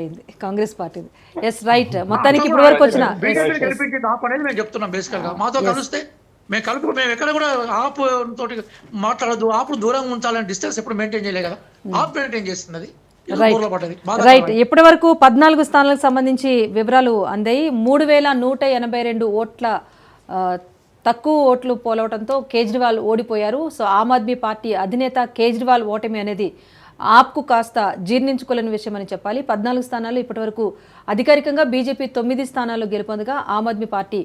అయింది. కాంగ్రెస్ పార్టీది. Yes right మొత్తానికి ఇప్పుడు వరకు వచ్చిన బీజేపీ గెలిపించింది ఆప్ అనేది మేము చెప్తున్నాం బేసికల్గా మాతో కలిస్తే మేము కలుపు మేము ఎక్కడ కూడా ఆప్ తోటి మాట్లాడదు ఆపు దూరంగా ఉంచాలని డిస్టెన్స్ ఎప్పుడు మెయింటైన్ చేయలే కదా. ఆప్ మెయింటైన్ పడ్డది. బాగా రైట్ ఇప్పటి వరకు పద్నాలుగు స్థానాలకు సంబంధించి వివరాలు అందాయి. మూడు వేల నూట ఎనభై రెండు ఓట్ల తక్కువ ఓట్లు పోలవడంతో కేజ్రీవాల్ ఓడిపోయారు. సో ఆమ్ ఆద్మీ పార్టీ అధినేత కేజ్రీవాల్ ఓటమి అనేది ఆప్కు కాస్త జీర్ణించుకోలేని విషయం అని చెప్పాలి. పద్నాలుగు స్థానాలు ఇప్పటివరకు అధికారికంగా బీజేపీ తొమ్మిది స్థానాల్లో గెలుపొందగా ఆమ్ ఆద్మీ పార్టీ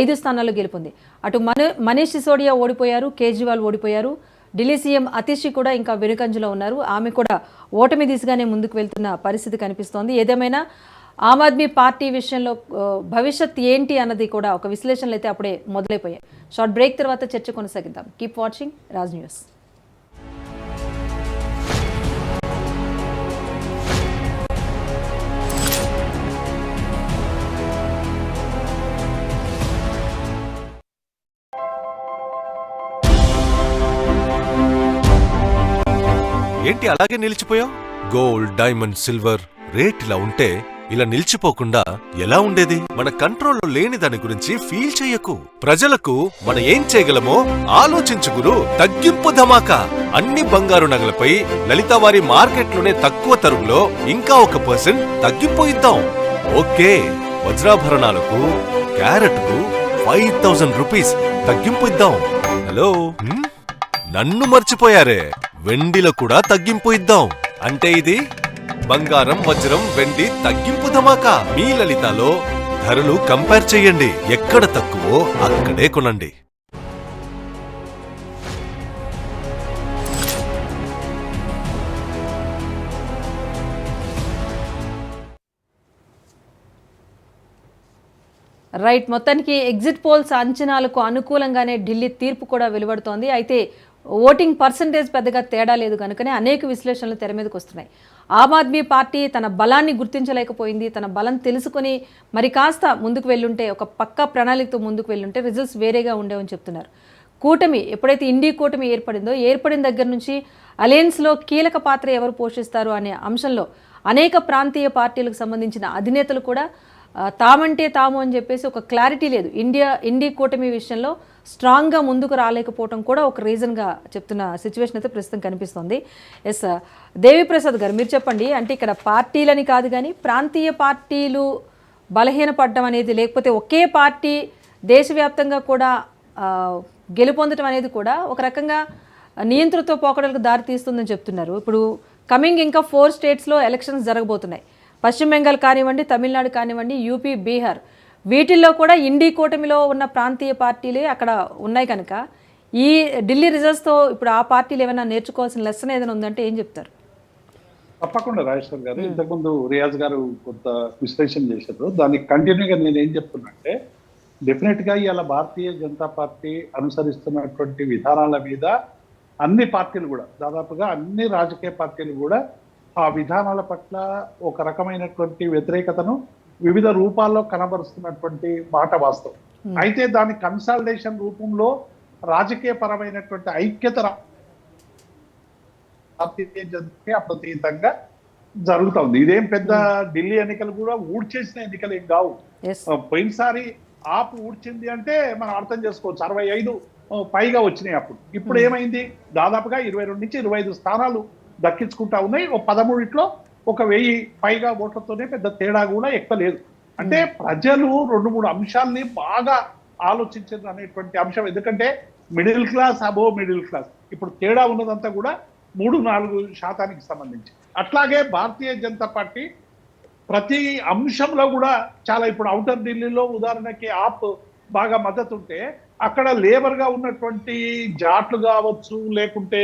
ఐదు స్థానాల్లో గెలుపొంది. అటు మన మనీష్ సిసోడియా ఓడిపోయారు కేజ్రీవాల్ ఓడిపోయారు. ఢిల్లీ సీఎం అతిషి కూడా ఇంకా వెనుకంజలో ఉన్నారు. ఆమె కూడా ఓటమి దిశగానే ముందుకు వెళ్తున్న పరిస్థితి కనిపిస్తోంది. ఏదేమైనా ఆమ్ ఆద్మీ పార్టీ విషయంలో భవిష్యత్ ఏంటి అన్నది కూడా ఒక విశ్లేషణలు అయితే అప్పుడే మొదలైపోయాయి. షార్ట్ బ్రేక్ తర్వాత చర్చ కొనసాగిద్దాం. Keep watching Raj news. ఏంటి అలాగే నిలిచిపోయావు? గోల్డ్ డైమండ్ సిల్వర్ రేట్ ఇలా ఉంటే ఇలా నిలిచిపోకుండా ఎలా ఉండేది? మన కంట్రోల్లో లేని దాని గురించి ఫీల్ చెయ్యకు ప్రజలకు మనం ఏం చేయగలమో ఆలోచించు గురు. తగ్గింపు ధమాకా. అన్ని బంగారు నగలపై లలిత వారి మార్కెట్లోనే తక్కువ తరుగులో ఇంకా ఒక పర్సెంట్ తగ్గింపు ఇద్దాం. ఓకే వజ్రాభరణాలకు క్యారెట్కు ఫైవ్ థౌసండ్ రూపీస్ తగ్గింపు ఇద్దాం. హలో? నన్ను మర్చిపోయారే. వెండిలో కూడా తగ్గింపు ఇద్దాం. అంటే ఇది బంగారం వజ్రం వెండి తగ్గింపు ధమాకా. మీ లలితాలో ధరలు కంపేర్ చేయండి. ఎక్కడ తక్కువో అక్కడే కొనండి. రైట్ మొత్తానికి ఎగ్జిట్ పోల్స్ అంచనాలకు అనుకూలంగానే ఢిల్లీ తీర్పు కూడా వెలువడుతోంది. అయితే ఓటింగ్ పర్సంటేజ్ పెద్దగా తేడా లేదు కనుకనే అనేక విశ్లేషణలు తెర మీదకి వస్తున్నాయి. ఆమ్ ఆద్మీ పార్టీ తన బలాన్ని గుర్తించలేకపోయింది తన బలం తెలుసుకొని మరి కాస్త ముందుకు వెళ్ళుంటే ఒక పక్కా ప్రణాళికతో ముందుకు వెళ్ళుంటే రిజల్ట్స్ వేరేగా ఉండేవని చెప్తున్నారు. కూటమి ఎప్పుడైతే ఇండి కూటమి ఏర్పడిందో ఏర్పడిన దగ్గర నుంచి అలయన్స్లో కీలక పాత్ర ఎవరు పోషిస్తారు అనే అంశంలో అనేక ప్రాంతీయ పార్టీలకు సంబంధించిన అధినేతలు కూడా తామంటే తాము అని చెప్పేసి ఒక క్లారిటీ లేదు. ఇండియా ఇండి కూటమి విషయంలో స్ట్రాంగ్గా ముందుకు రాలేకపోవడం కూడా ఒక రీజన్గా చెప్తున్న సిచ్యువేషన్ అయితే ప్రస్తుతం కనిపిస్తుంది. ఎస్ దేవిప్రసాద్ గారు మీరు చెప్పండి. అంటే ఇక్కడ పార్టీలని కాదు కానీ ప్రాంతీయ పార్టీలు బలహీనపడడం అనేది లేకపోతే ఒకే పార్టీ దేశవ్యాప్తంగా కూడా గెలుపొందడం అనేది కూడా ఒక రకంగా నియంతృత్వ పోకడలకు దారి తీస్తుందని చెప్తున్నారు. ఇప్పుడు కమింగ్ ఇంకా ఫోర్ స్టేట్స్లో ఎలక్షన్స్ జరగబోతున్నాయి. పశ్చిమ బెంగాల్ కానివ్వండి తమిళనాడు కానివ్వండి యూపీ బీహార్. వీటిల్లో కూడా ఇండీ కూటమిలో ఉన్న ప్రాంతీయ పార్టీలే అక్కడ ఉన్నాయి కనుక ఈ ఢిల్లీ రిజల్ట్స్తో ఇప్పుడు ఆ పార్టీలు ఏమైనా నేర్చుకోవాల్సిన లెసన్ ఏదైనా ఉందంటే ఏం చెప్తారు? తప్పకుండా రాజేశ్వర్ గారు ఇంతకుముందు రియాజ్ గారు కొంత విశ్లేషణ చేశారు. దానికి కంటిన్యూగా నేను ఏం చెప్తున్నా డెఫినెట్గా ఇవాళ భారతీయ జనతా పార్టీ అనుసరిస్తున్నటువంటి విధానాల మీద అన్ని పార్టీలు కూడా దాదాపుగా అన్ని రాజకీయ పార్టీలు కూడా ఆ విధానాల పట్ల ఒక రకమైనటువంటి వ్యతిరేకతను వివిధ రూపాల్లో కనబరుస్తున్నటువంటి మాట వాస్తవం. అయితే దాని కన్సాలిడేషన్ రూపంలో రాజకీయ పరమైనటువంటి ఐక్యత అప్రతీతంగా జరుగుతా ఉంది. ఇదేం పెద్ద ఢిల్లీ ఎన్నికలు కూడా ఊడ్చేసిన ఎన్నికలు ఏం కావు. పోయినసారి ఆపు ఊడ్చింది అంటే మనం అర్థం చేసుకోవచ్చు. అరవై ఐదు పైగా వచ్చినాయి అప్పుడు. ఇప్పుడు ఏమైంది? దాదాపుగా ఇరవై రెండు నుంచి ఇరవై ఐదు స్థానాలు దక్కించుకుంటా ఉన్నాయి. ఓ పదమూడిట్లో ఒక వెయ్యి పైగా ఓట్లతోనే పెద్ద తేడా కూడా ఎక్కువ లేదు. అంటే ప్రజలు రెండు మూడు అంశాల్ని బాగా ఆలోచించారు అనేటువంటి అంశం. ఎందుకంటే మిడిల్ క్లాస్ అబో మిడిల్ క్లాస్. ఇప్పుడు తేడా ఉన్నదంతా కూడా మూడు నాలుగు శాతానికి సంబంధించి. అట్లాగే భారతీయ జనతా పార్టీ ప్రతి అంశంలో కూడా చాలా ఇప్పుడు అవుటర్ ఢిల్లీలో ఉదాహరణకి ఆప్ బాగా మద్దతు ఉంటే అక్కడ లేబర్గా ఉన్నటువంటి జాట్లు కావచ్చు లేకుంటే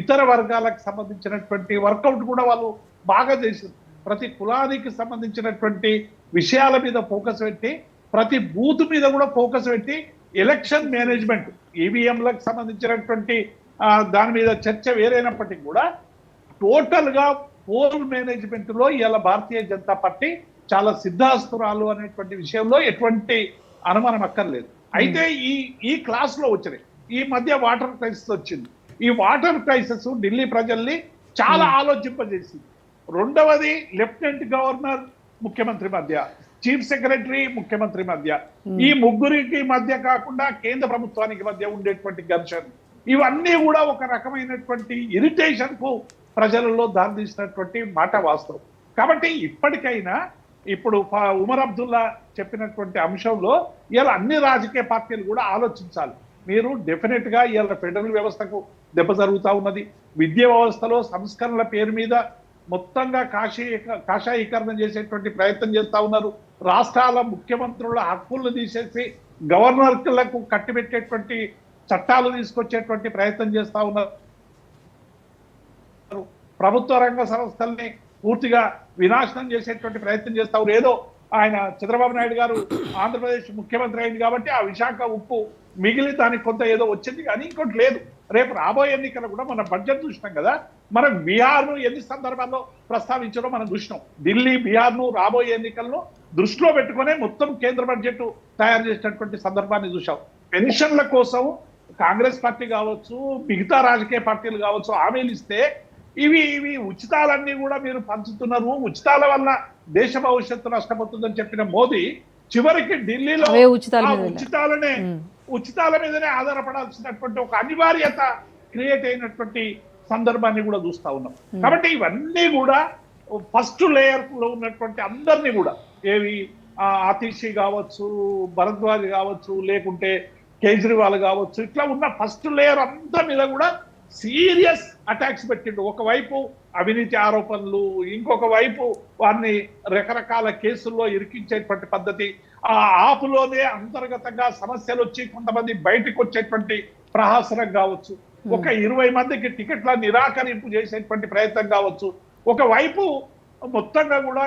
ఇతర వర్గాలకు సంబంధించినటువంటి వర్కౌట్ కూడా వాళ్ళు బాగా చేశారు. ప్రతి కులానికి సంబంధించినటువంటి విషయాల మీద ఫోకస్ పెట్టి ప్రతి బూత్ మీద కూడా ఫోకస్ పెట్టి ఎలక్షన్ మేనేజ్మెంట్ ఈవీఎంలకు సంబంధించినటువంటి దాని మీద చర్చ వేరైనప్పటికీ కూడా టోటల్గా పోల్ మేనేజ్మెంట్లో ఇలా భారతీయ జనతా పార్టీ చాలా సిద్ధాస్తురాలు అనేటువంటి విషయంలో ఎటువంటి అనుమానం అక్కర్లేదు. అయితే ఈ ఈ క్లాస్లో వచ్చినాయి. ఈ మధ్య వాటర్ క్రైసిస్ వచ్చింది. ఈ వాటర్ క్రైసిస్ ఢిల్లీ ప్రజల్ని చాలా ఆలోచింపజేసింది. రెండవది లెఫ్టినెంట్ గవర్నర్ ముఖ్యమంత్రి మధ్య చీఫ్ సెక్రటరీ ముఖ్యమంత్రి మధ్య. ఈ ముగ్గురికి మధ్య కాకుండా కేంద్ర ప్రభుత్వానికి మధ్య ఉండేటువంటి ఘర్షణ. ఇవన్నీ కూడా ఒక రకమైనటువంటి ఇరిటేషన్కు ప్రజలలో దారితీసినటువంటి మాట వాస్తవం. కాబట్టి ఇప్పటికైనా ఇప్పుడు ఉమర్ అబ్దుల్లా చెప్పినటువంటి అంశంలో ఇలా అన్ని రాజకీయ పార్టీలు కూడా ఆలోచించాలి. మీరు డెఫినెట్గా ఇవాళ ఫెడరల్ వ్యవస్థకు దెబ్బ జరుగుతా ఉన్నది. విద్యా వ్యవస్థలో సంస్కరణల పేరు మీద మొత్తంగా కాషాయ కాషాయీకరణం చేసేటువంటి ప్రయత్నం చేస్తా ఉన్నారు. రాష్ట్రాల ముఖ్యమంత్రుల హక్కులను తీసేసి గవర్నర్లకు కట్టిపెట్టేటువంటి చట్టాలు తీసుకొచ్చేటువంటి ప్రయత్నం చేస్తా ఉన్నారు. ప్రభుత్వ రంగ సంస్థల్ని పూర్తిగా వినాశనం చేసేటువంటి ప్రయత్నం చేస్తూ ఉన్నారు. ఏదో ఆయన చంద్రబాబు నాయుడు గారు ఆంధ్రప్రదేశ్ ముఖ్యమంత్రి అయింది కాబట్టి ఆ విశాఖ ఉప్పు మిగిలి దానికి కొంత ఏదో వచ్చింది కానీ ఇంకోటి లేదు. రేపు రాబోయే ఎన్నికలు కూడా మన బడ్జెట్ చూసినాం కదా మనం బీహార్ను ఎన్ని సందర్భాల్లో ప్రస్తావించడం మనం చూసినాం ఢిల్లీ బీహార్ను రాబోయే ఎన్నికలను దృష్టిలో పెట్టుకునే మొత్తం కేంద్ర బడ్జెట్ తయారు చేసినటువంటి సందర్భాన్ని చూసాం పెన్షన్ల కోసం కాంగ్రెస్ పార్టీ కావచ్చు మిగతా రాజకీయ పార్టీలు కావచ్చు హామీలు ఇస్తే ఇవి ఇవి ఉచితాలన్నీ కూడా మీరు పంచుతున్నారు ఉచితాల వల్ల దేశ భవిష్యత్తు నష్టపోతుందని చెప్పిన మోదీ చివరికి ఢిల్లీలో. ఉచితాలనే. ఉచితాల మీదనే ఆధారపడాల్సినటువంటి ఒక అనివార్యత క్రియేట్ అయినటువంటి సందర్భాన్ని కూడా చూస్తా ఉన్నాం. కాబట్టి ఇవన్నీ కూడా ఫస్ట్ లేయర్లో ఉన్నటువంటి అందరినీ కూడా ఏవి ఆతిషి కావచ్చు భరద్వాజ్ కావచ్చు లేకుంటే కేజ్రీవాల్ కావచ్చు ఇట్లా ఉన్న ఫస్ట్ లేయర్ అంతా మీద కూడా సీరియస్ అటాక్స్ పెట్టిండు. ఒకవైపు అవినీతి ఆరోపణలు ఇంకొక వైపు వారిని రకరకాల కేసుల్లో ఇరికించేటువంటి పద్ధతి ఆ ఆపులోనే అంతర్గతంగా సమస్యలు వచ్చి కొంతమంది బయటకు వచ్చేటువంటి ప్రహాసనం కావచ్చు. ఒక ఇరవై మందికి టికెట్ల నిరాకరింపు చేసేటువంటి ప్రయత్నం కావచ్చు. ఒకవైపు మొత్తంగా కూడా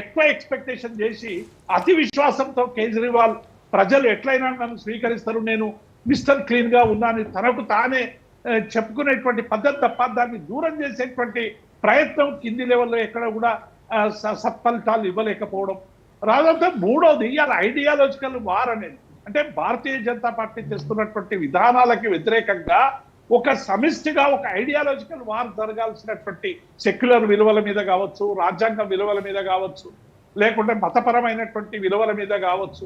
ఎక్కువ ఎక్స్పెక్టేషన్ చేసి అతి విశ్వాసంతో కేజ్రీవాల్ ప్రజలు ఎట్లయినా నన్ను స్వీకరిస్తారు నేను మిస్టర్ క్లీన్గా ఉన్నాను తనకు తానే చెప్పుకునేటువంటి పద్ధతి తప్ప దాన్ని దూరం చేసేటువంటి ప్రయత్నం కింది లెవెల్లో ఎక్కడ కూడా సత్ఫలితాలు ఇవ్వలేకపోవడం రాదంటే మూడోది ఇవాళ ఐడియాలజికల్ వార్ అనేది. అంటే భారతీయ జనతా పార్టీ తెస్తున్నటువంటి విధానాలకి వ్యతిరేకంగా ఒక సమిష్టిగా ఒక ఐడియాలజికల్ వార్ జరగాల్సినటువంటి సెక్యులర్ విలువల మీద కావచ్చు రాజ్యాంగ విలువల మీద కావచ్చు లేకుంటే మతపరమైనటువంటి విలువల మీద కావచ్చు.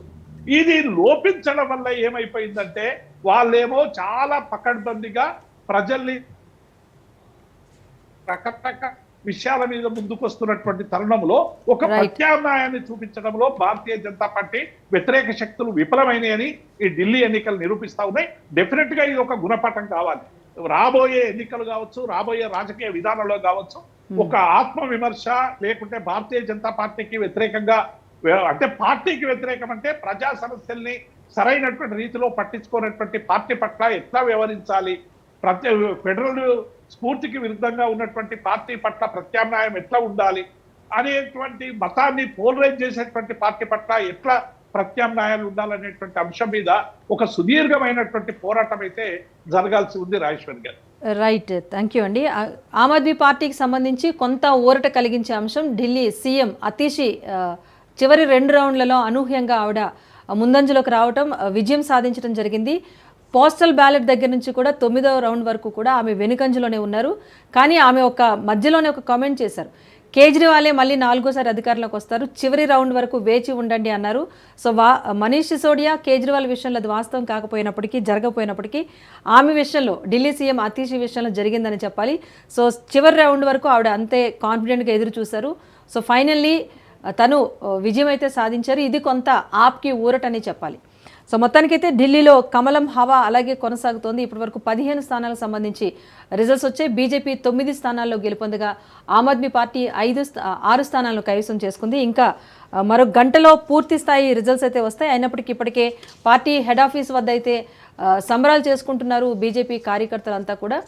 ఇది లోపించడం వల్ల ఏమైపోయిందంటే వాళ్ళేమో చాలా పకడ్బందీగా ప్రజల్ని రకరకాల విషయాల మీద ముందుకొస్తున్నటువంటి తరుణంలో ఒక. ప్రత్యామ్నాయాన్ని చూపించడంలో భారతీయ జనతా పార్టీ వ్యతిరేక శక్తులు విఫలమైనాయని ఈ ఢిల్లీ ఎన్నికలు నిరూపిస్తా ఉన్నాయి. డెఫినెట్గా ఇది ఒక గుణపాఠం కావాలి. రాబోయే ఎన్నికలు కావచ్చు రాబోయే రాజకీయ విధానంలో కావచ్చు ఒక ఆత్మ విమర్శ లేకుంటే భారతీయ జనతా పార్టీకి వ్యతిరేకంగా అంటే పార్టీకి వ్యతిరేకం అంటే ప్రజా సమస్యల్ని సరైనటువంటి రీతిలో పట్టించుకున్నటువంటి పార్టీ పట్ల ఎట్లా వ్యవహరించాలి? ప్రత్యేక ఫెడరల్ స్ఫూర్తికి విరుద్ధంగా ఉన్నటువంటి పార్టీ పట్ల ప్రత్యామ్నాయం ఎట్లా ఉండాలి అనేటువంటి మతాన్ని పోలరైజ్ చేసేటువంటి పార్టీ పట్ల ఎట్లా ప్రత్యామ్నాయాలు ఉండాలనేటువంటి అంశం మీద ఒక సుదీర్ఘమైనటువంటి పోరాటం అయితే జరగాల్సి ఉంది రాజేశ్వర్ గారు. రైట్ థ్యాంక్ యూ అండి. ఆమ్ ఆద్మీ పార్టీకి సంబంధించి కొంత ఊరట కలిగించే అంశం ఢిల్లీ సీఎం అతీషి చివరి రెండు రౌండ్లలో అనూహ్యంగా ఆవిడ ముందంజలోకి రావటం విజయం సాధించడం జరిగింది. పోస్టల్ బ్యాలెట్ దగ్గర నుంచి కూడా తొమ్మిదవ రౌండ్ వరకు కూడా ఆమె వెనుకంజలోనే ఉన్నారు. కానీ ఆమె ఒక మధ్యలోనే ఒక కామెంట్ చేశారు. కేజ్రీవాలే మళ్ళీ నాలుగోసారి అధికారంలోకి వస్తారు. చివరి రౌండ్ వరకు వేచి ఉండండి అన్నారు. సో వా మనీష్ సిసోడియా కేజ్రీవాల్ విషయంలో అది వాస్తవం కాకపోయినప్పటికీ జరగకపోయినప్పటికీ ఆమె విషయంలో ఢిల్లీ సీఎం అతీష్ విషయంలో జరిగిందని చెప్పాలి. సో చివరి రౌండ్ వరకు ఆవిడ అంతే కాన్ఫిడెంట్గా ఎదురు చూశారు. సో ఫైనల్లీ తను విజయం అయితే సాధించారు. ఇది కొంత ఆప్కి ఊరటని చెప్పాలి. సో మొత్తానికైతే ఢిల్లీలో కమలం హవా అలాగే కొనసాగుతోంది. ఇప్పటి వరకు పదిహేను స్థానాలకు సంబంధించి రిజల్ట్స్ వచ్చే బీజేపీ తొమ్మిది స్థానాల్లో గెలుపొందగా ఆమ్ ఆద్మీ పార్టీ ఐదు స్థా- ఆరు స్థానాలను కైవసం చేసుకుంది. ఇంకా మరో గంటలో పూర్తి స్థాయి రిజల్ట్స్ అయితే వస్తాయి. అయినప్పటికీ ఇప్పటికే పార్టీ హెడ్ ఆఫీస్ వద్ద అయితే సంబరాలు చేసుకుంటున్నారు బీజేపీ కార్యకర్తలంతా కూడా.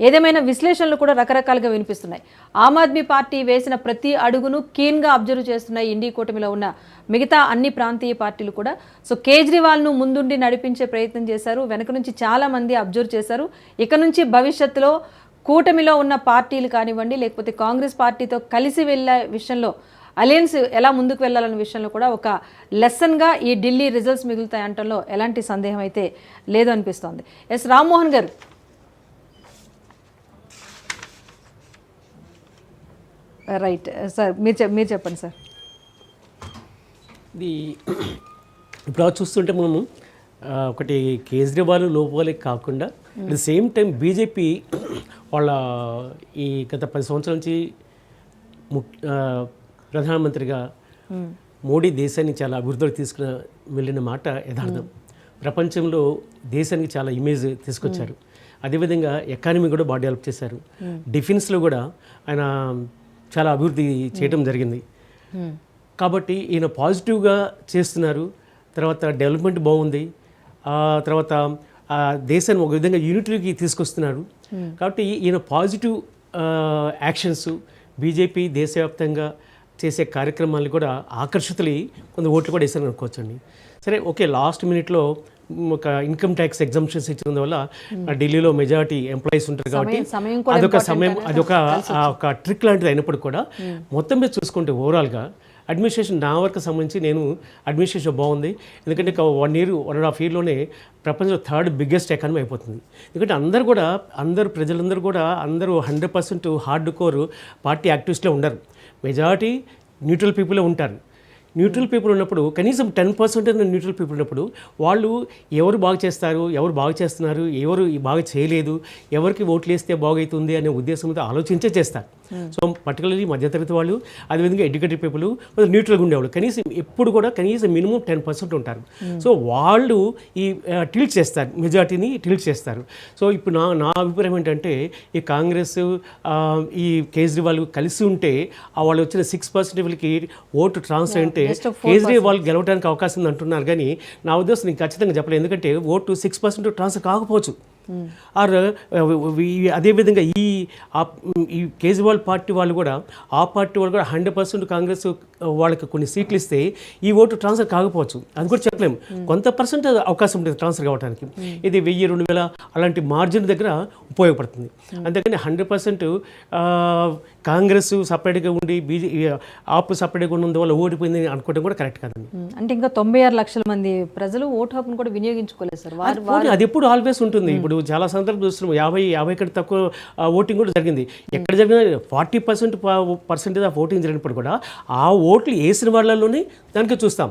ఏదేమైనా విశ్లేషణలు కూడా రకరకాలుగా వినిపిస్తున్నాయి. ఆమ్ ఆద్మీ పార్టీ వేసిన ప్రతి అడుగును కీన్గా అబ్జర్వ్ చేస్తున్నాయి ఇండి కూటమిలో ఉన్న మిగతా అన్ని ప్రాంతీయ పార్టీలు కూడా. సో కేజ్రీవాల్ను ముందుండి నడిపించే ప్రయత్నం చేశారు. వెనక నుంచి చాలామంది అబ్జర్వ్ చేశారు. ఇక నుంచి భవిష్యత్తులో కూటమిలో ఉన్న పార్టీలు కానివ్వండి లేకపోతే కాంగ్రెస్ పార్టీతో కలిసి వెళ్ళే విషయంలో అలయన్స్ ఎలా ముందుకు వెళ్ళాలనే విషయంలో కూడా ఒక లెసన్గా ఈ ఢిల్లీ రిజల్ట్స్ మిగులుతాయి అంటంలో ఎలాంటి సందేహం అయితే లేదు అనిపిస్తోంది ఎస్ రామ్మోహన్ గారు రైట్. సార్ మీరు చెప్ మీరు చెప్పండి సార్. ఇది ఇప్పుడు చూస్తుంటే మనము ఒకటి కేజ్రీవాల్ లోపాలే కాకుండా at the same time BJP వాళ్ళ ఈ గత పది సంవత్సరాల నుంచి ప్రధానమంత్రిగా మోడీ దేశాన్ని చాలా అభివృద్ధిలోకి తీసుకుని వెళ్ళిన మాట యథార్థం. ప్రపంచంలో దేశానికి చాలా ఇమేజ్ తీసుకొచ్చారు. అదేవిధంగా ఎకానమీ కూడా బాగా డెవలప్ చేశారు. డిఫెన్స్లో కూడా ఆయన చాలా అభివృద్ధి చేయడం జరిగింది. కాబట్టి ఈయన పాజిటివ్గా చేస్తున్నారు. తర్వాత డెవలప్మెంట్ బాగుంది. తర్వాత దేశాన్ని ఒక విధంగా యూనిటీకి తీసుకొస్తున్నారు. కాబట్టి ఈయన పాజిటివ్ యాక్షన్స్ బీజేపీ దేశవ్యాప్తంగా చేసే కార్యక్రమాలు కూడా ఆకర్షితులై కొంత ఓట్లు కూడా వేసారు అనుకోవచ్చండి సరే ఓకే లాస్ట్ మినిట్లో ఒక ఇన్కమ్ ట్యాక్స్ ఎగ్జామ్షన్స్ ఇచ్చిన వల్ల ఢిల్లీలో మెజారిటీ ఎంప్లాయీస్ ఉంటారు కాబట్టి అదొక సమయం అదొక ఒక ట్రిక్ లాంటిది అయినప్పుడు కూడా మొత్తం మీద చూసుకుంటే ఓవరాల్గా అడ్మినిస్ట్రేషన్ నా వరకు సంబంధించి నేను అడ్మినిస్ట్రేషన్ బాగుంది. ఎందుకంటే one year one and half ఇయర్లోనే ప్రపంచంలో థర్డ్ బిగ్గెస్ట్ ఎకానమీ అయిపోతుంది. ఎందుకంటే అందరు కూడా అందరు ప్రజలందరూ కూడా అందరూ hundred percent hard core party యాక్టివిస్ట్లో ఉండరు. మెజారిటీ న్యూట్రల్ పీపులే ఉంటారు. న్యూట్రల్ పీపుల్ ఉన్నప్పుడు కనీసం టెన్ పర్సెంట్ న్యూట్రల్ పీపుల్ ఉన్నప్పుడు వాళ్ళు ఎవరు బాగా చేస్తారు ఎవరు బాగా చేస్తున్నారు ఎవరు బాగా చేయలేదు ఎవరికి ఓట్లు వేస్తే బాగవుతుంది అనే ఉద్దేశంతో ఆలోచించే చేస్తారు. సో పర్టికులర్లీ మధ్యతరగతి వాళ్ళు అదేవిధంగా ఎడ్యుకేటెడ్ పీపుల్ న్యూట్రల్గా ఉండేవాళ్ళు. కనీసం ఎప్పుడు కూడా కనీసం మినిమం టెన్ పర్సెంట్ ఉంటారు. సో వాళ్ళు ఈ టిల్ట్ చేస్తారు. మెజార్టీని టిల్ట్ చేస్తారు. సో ఇప్పుడు నా నా అభిప్రాయం ఏంటంటే ఈ కాంగ్రెస్ ఈ కేజ్రీవాల్ కలిసి ఉంటే ఆ వాళ్ళు వచ్చిన సిక్స్ పర్సెంట్ వీళ్ళకి ఓటు ట్రాన్స్ఫర్ అంటే కేజ్రీవాల్ గెలవడానికి అవకాశం ఉంది అంటున్నారు కానీ నా ఉద్దేశం నేను ఖచ్చితంగా చెప్పలేదు ఎందుకంటే ఓటు సిక్స్ పర్సెంట్ ట్రాన్స్ఫర్ కాకపోవచ్చు. ఆర్ అదేవిధంగా ఈ ఈ కేజ్రీవాల్ పార్టీ వాళ్ళు కూడా ఆ పార్టీ వాళ్ళు కూడా హండ్రెడ్ పర్సెంట్ కాంగ్రెస్ వాళ్ళకి కొన్ని సీట్లు ఇస్తే ఈ ఓటు ట్రాన్స్ఫర్ కాకపోవచ్చు. అది కూడా చెప్పలేము కొంత పర్సెంట్ అవకాశం ఉంటుంది ట్రాన్స్ఫర్ కావడానికి ఇది వెయ్యి రెండు వేల అలాంటి మార్జిన్ దగ్గర ఉపయోగపడుతుంది. అందుకని హండ్రెడ్ పర్సెంట్ కాంగ్రెస్ సపరేట్గా ఉండి బీజే ఆపు సపరేట్గా ఉన్నందు వల్ల ఓడిపోయింది అనుకోవడం కూడా కరెక్ట్ కాదండి. అంటే ఇంకా తొంభై ఆరు లక్షల మంది ప్రజలు ఓటు హక్కును కూడా వినియోగించుకోలేదు సార్. అది ఎప్పుడు ఆల్వేస్ ఉంటుంది. ఇప్పుడు చాలా సందర్భాలు చూస్తున్నాం. యాభై యాభై కంటే తక్కువ ఓటింగ్ కూడా జరిగింది. ఎక్కడ జరిగిన forty percent percentage of voting జరిగినప్పుడు కూడా ఆ ఓట్లు వేసిన వాళ్ళలోనే దానికి చూస్తాం.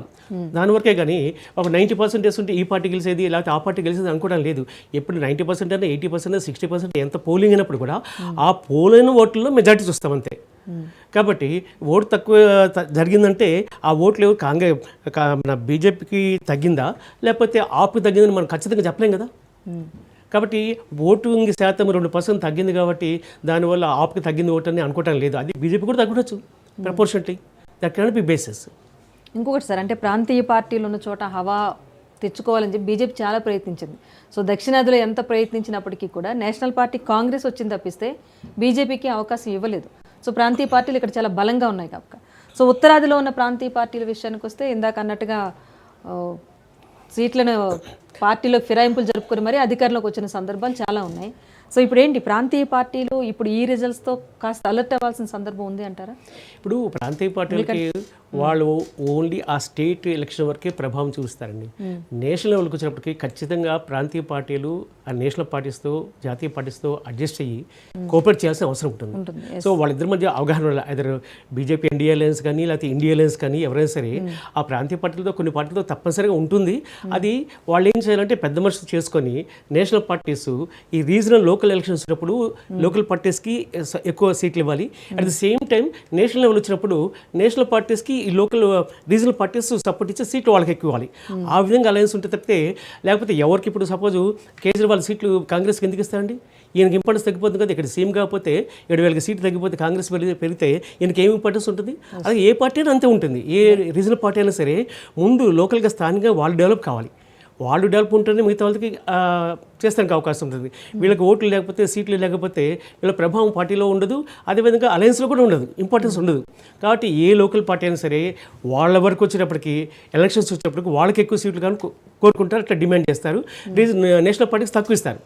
దాని వరకే కానీ ఒక నైంటీ పర్సెంట్ వేస్తుంటే ఈ పార్టీ గెలిచేది లేకపోతే ఆ పార్టీ గెలిచేది అనుకోవడం లేదు. ఎప్పుడు నైంటీ పర్సెంట్ అయినా ఎయిటీ పర్సెంట్ సిక్స్టీ పర్సెంట్ ఎంత పోలింగ్ అయినప్పుడు కూడా ఆ పోలైన ఓట్లలో మెజార్టీ చూస్తాం అంతే. కాబట్టి ఓటు తక్కువ జరిగిందంటే ఆ ఓట్లు ఎవరు కాంగ్రెస్ మన బీజేపీకి తగ్గిందా? లేకపోతే ఆపు తగ్గిందని మనం ఖచ్చితంగా చెప్పలేం కదా? కాబట్టి ఓటింగ్ శాతం రెండు పర్సెంట్ తగ్గింది కాబట్టి దానివల్ల ఆప్కి తగ్గింది ఓటు అని అనుకోవటం లేదు. అది బీజేపీ కూడా తగ్గవచ్చు proportionally that can be basis ఇంకొకటి సార్ అంటే ప్రాంతీయ పార్టీలు ఉన్న చోట హవా తెచ్చుకోవాలని చెప్పి బీజేపీ చాలా ప్రయత్నించింది. సో దక్షిణాదిలో ఎంత ప్రయత్నించినప్పటికీ కూడా నేషనల్ పార్టీ కాంగ్రెస్ వచ్చింది తప్పిస్తే బీజేపీకి అవకాశం ఇవ్వలేదు. సో ప్రాంతీయ పార్టీలు ఇక్కడ చాలా బలంగా ఉన్నాయి కనుక సో ఉత్తరాదిలో ఉన్న ప్రాంతీయ పార్టీల విషయానికి వస్తే ఇందాక అన్నట్టుగా సీట్లను పార్టీలో ఫిరాయింపులు జరుపుకొని మరీ అధికారంలోకి వచ్చిన సందర్భాలు చాలా ఉన్నాయి. సో ఇప్పుడు ఏంటి ప్రాంతీయ పార్టీలు ఇప్పుడు ఈ రిజల్ట్స్తో కాస్త అలర్ట్ అవ్వాల్సిన సందర్భం ఉంది అంటారా? ఇప్పుడు ప్రాంతీయ పార్టీలకి వాళ్ళు ఓన్లీ ఆ స్టేట్ ఎలక్షన్ వరకే ప్రభావం చూపిస్తారండి. నేషనల్ లెవెల్కి వచ్చినప్పటికీ ఖచ్చితంగా ప్రాంతీయ పార్టీలు ఆ నేషనల్ పార్టీస్తో జాతీయ పార్టీస్తో అడ్జస్ట్ అయ్యి కోఆపరేట్ చేయాల్సిన అవసరం ఉంటుంది. సో వాళ్ళిద్దరి మధ్య అవగాహన ఎదరు బీజేపీ ఇండియా అలయన్స్ కానీ లేకపోతే ఇండియా అలయన్స్ కానీ ఎవరైనా సరే ఆ ప్రాంతీయ పార్టీలతో కొన్ని పార్టీలతో తప్పనిసరిగా ఉంటుంది. అది వాళ్ళు ఏం చేయాలంటే పెద్ద మనుషులు చేసుకొని నేషనల్ పార్టీస్ ఈ రీజనల్ లోకల్ ఎలక్షన్స్ వచ్చినప్పుడు లోకల్ పార్టీస్కి ఎక్కువ సీట్లు ఇవ్వాలి. At the same time national level వచ్చినప్పుడు నేషనల్ పార్టీస్కి ఈ లోకల్ రీజనల్ పార్టీస్ సపోర్ట్ ఇచ్చే సీట్లు వాళ్ళకి ఎక్కువ ఇవ్వాలి ఆ విధంగా అలయన్స్ ఉంటే తప్పితే లేకపోతే ఎవరికి ఇప్పుడు సపోజ్ కేజ్రీవాల్ సీట్లు కాంగ్రెస్కి ఎందుకు ఇస్తారండి? ఈయనకి ఇంపార్టెన్స్ తగ్గిపోతుంది కదా ఇక్కడ సీఎం కాకపోతే ఏడు వేలకి సీట్లు తగ్గిపోతే కాంగ్రెస్ పెరిగితే ఈయనకి ఏమి ఇంపార్టెన్స్ ఉంటుంది? అలాగే ఏ పార్టీ అయినా అంతే ఉంటుంది. ఏ రీజనల్ పార్టీ అయినా సరే ముందు లోకల్గా స్థానికంగా వాళ్ళు డెవలప్ కావాలి. వాళ్ళు డెవలప్ ఉంటేనే మిగతా వాళ్ళకి చేస్తానికి అవకాశం ఉంటుంది. వీళ్ళకి ఓట్లు లేకపోతే సీట్లు లేకపోతే వీళ్ళ ప్రభావం పార్టీలో ఉండదు అదేవిధంగా అలయన్స్లో కూడా ఉండదు ఇంపార్టెన్స్ ఉండదు. కాబట్టి ఏ లోకల్ పార్టీ అయినా సరే వాళ్ళ వరకు వచ్చేటప్పటికి ఎలక్షన్స్ వచ్చేటప్పటికి వాళ్ళకి ఎక్కువ సీట్లు కానీ కోరుకుంటారు అట్లా డిమాండ్ చేస్తారు. రీజన్ నేషనల్ పార్టీకి తక్కువ ఇస్తారు.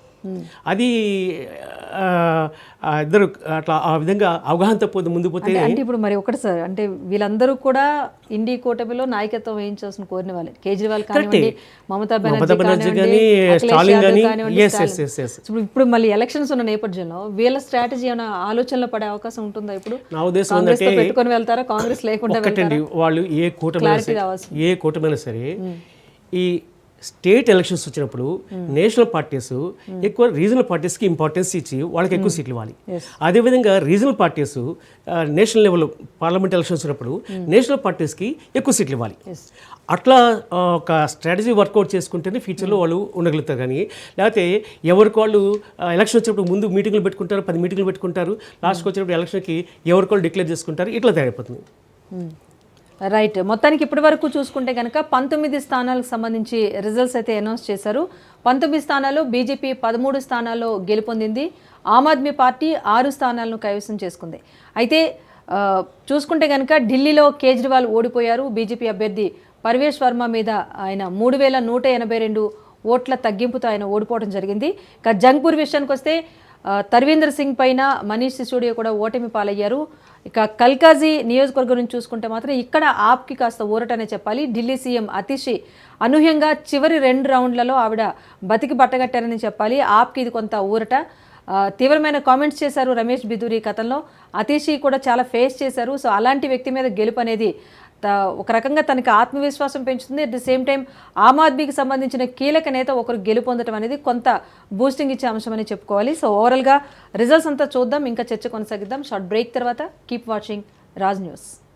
అది ఇద్దరు అట్లా ఆ విధంగా అవగాహనతో పోతే ముందు పోతే అంటే ఇప్పుడు మరి ఒకటి సార్ అంటే వీళ్ళందరూ కూడా ఇండి కూటమిలో నాయకత్వం వహించాల్సిన కోరిన వాళ్ళే. కేజ్రీవాల్ కానివ్వండి మమతా బెనర్జీ కానీ, స్టాలిన్ కానీ. ఇప్పుడు ఇప్పుడు మళ్ళీ ఎలక్షన్స్ ఉన్న నేపథ్యంలో వీళ్ళ స్ట్రాటజీ ఏమైనా ఆలోచనలో పడే అవకాశం ఉంటుందా ఇప్పుడు? నా ఉద్దేశం ఏంటంటే పెట్టుకొని వెళ్తారా? కాంగ్రెస్ లేకుండా వాళ్ళు ఏ రావాల్సింది. ఏ కూటమైనా సరే ఈ స్టేట్ ఎలక్షన్స్ వచ్చినప్పుడు నేషనల్ పార్టీస్ ఎక్కువ రీజనల్ పార్టీస్కి ఇంపార్టెన్స్ ఇచ్చి వాళ్ళకి ఎక్కువ సీట్లు ఇవ్వాలి. అదేవిధంగా regional parties national level parliament elections వచ్చినప్పుడు నేషనల్ పార్టీస్కి ఎక్కువ సీట్లు ఇవ్వాలి. అట్లా ఒక స్ట్రాటజీ వర్కౌట్ చేసుకుంటేనే ఫ్యూచర్లో వాళ్ళు ఉండగలుగుతారు కానీ లేకపోతే ఎవరికి వాళ్ళు ఎలక్షన్ వచ్చినప్పుడు ముందు మీటింగ్లు పెట్టుకుంటారు పది మీటింగ్లు పెట్టుకుంటారు లాస్ట్కి వచ్చినప్పుడు ఎలక్షన్కి ఎవరికి వాళ్ళు డిక్లేర్ చేసుకుంటారు ఇట్లా తయారైపోతుంది. రైట్ మొత్తానికి ఇప్పటి వరకు చూసుకుంటే కనుక పంతొమ్మిది స్థానాలకు సంబంధించి రిజల్ట్స్ అయితే అనౌన్స్ చేశారు. పంతొమ్మిది స్థానాల్లో బీజేపీ పదమూడు స్థానాల్లో గెలుపొందింది. ఆమ్ ఆద్మీ పార్టీ ఆరు స్థానాలను కైవసం చేసుకుంది. అయితే చూసుకుంటే కనుక ఢిల్లీలో కేజ్రీవాల్ ఓడిపోయారు. బీజేపీ అభ్యర్థి పర్వేష్ వర్మ మీద ఆయన మూడు వేల నూట ఎనభై రెండు ఓట్ల తగ్గింపుతో ఆయన ఓడిపోవడం జరిగింది. ఇక జంగ్పూర్ విషయానికి వస్తే తర్వీందర్ సింగ్ పైన మనీష్ సిసోడియా కూడా ఓటమి పాలయ్యారు. ఇక కల్కాజీ నియోజకవర్గం నుంచి చూసుకుంటే మాత్రం ఇక్కడ ఆప్కి కాస్త ఊరటనే చెప్పాలి. ఢిల్లీ సీఎం అతిషి అనూహ్యంగా చివరి రెండు రౌండ్లలో ఆవిడ బతికి బట్టగట్టారని చెప్పాలి. ఆప్కి ఇది కొంత ఊరట. తీవ్రమైన కామెంట్స్ చేశారు రమేష్ బిదూరి కథంలో. అతీషి కూడా చాలా ఫేస్ చేశారు. సో అలాంటి వ్యక్తి మీద గెలుపు అనేది ఒక రకంగా తనకి ఆత్మవిశ్వాసం పెంచుతుంది. అట్ ద సేమ్ టైం ఆమ్ ఆద్మీకి సంబంధించిన కీలక నేత ఒకరు గెలుపొందడం అనేది కొంత బూస్టింగ్ ఇచ్చే అంశం అని చెప్పుకోవాలి. సో ఓవరాల్గా రిజల్ట్స్ అంతా చూద్దాం. ఇంకా చర్చ కొనసాగిద్దాం. షార్ట్ బ్రేక్ తర్వాత. Keep watching Raj news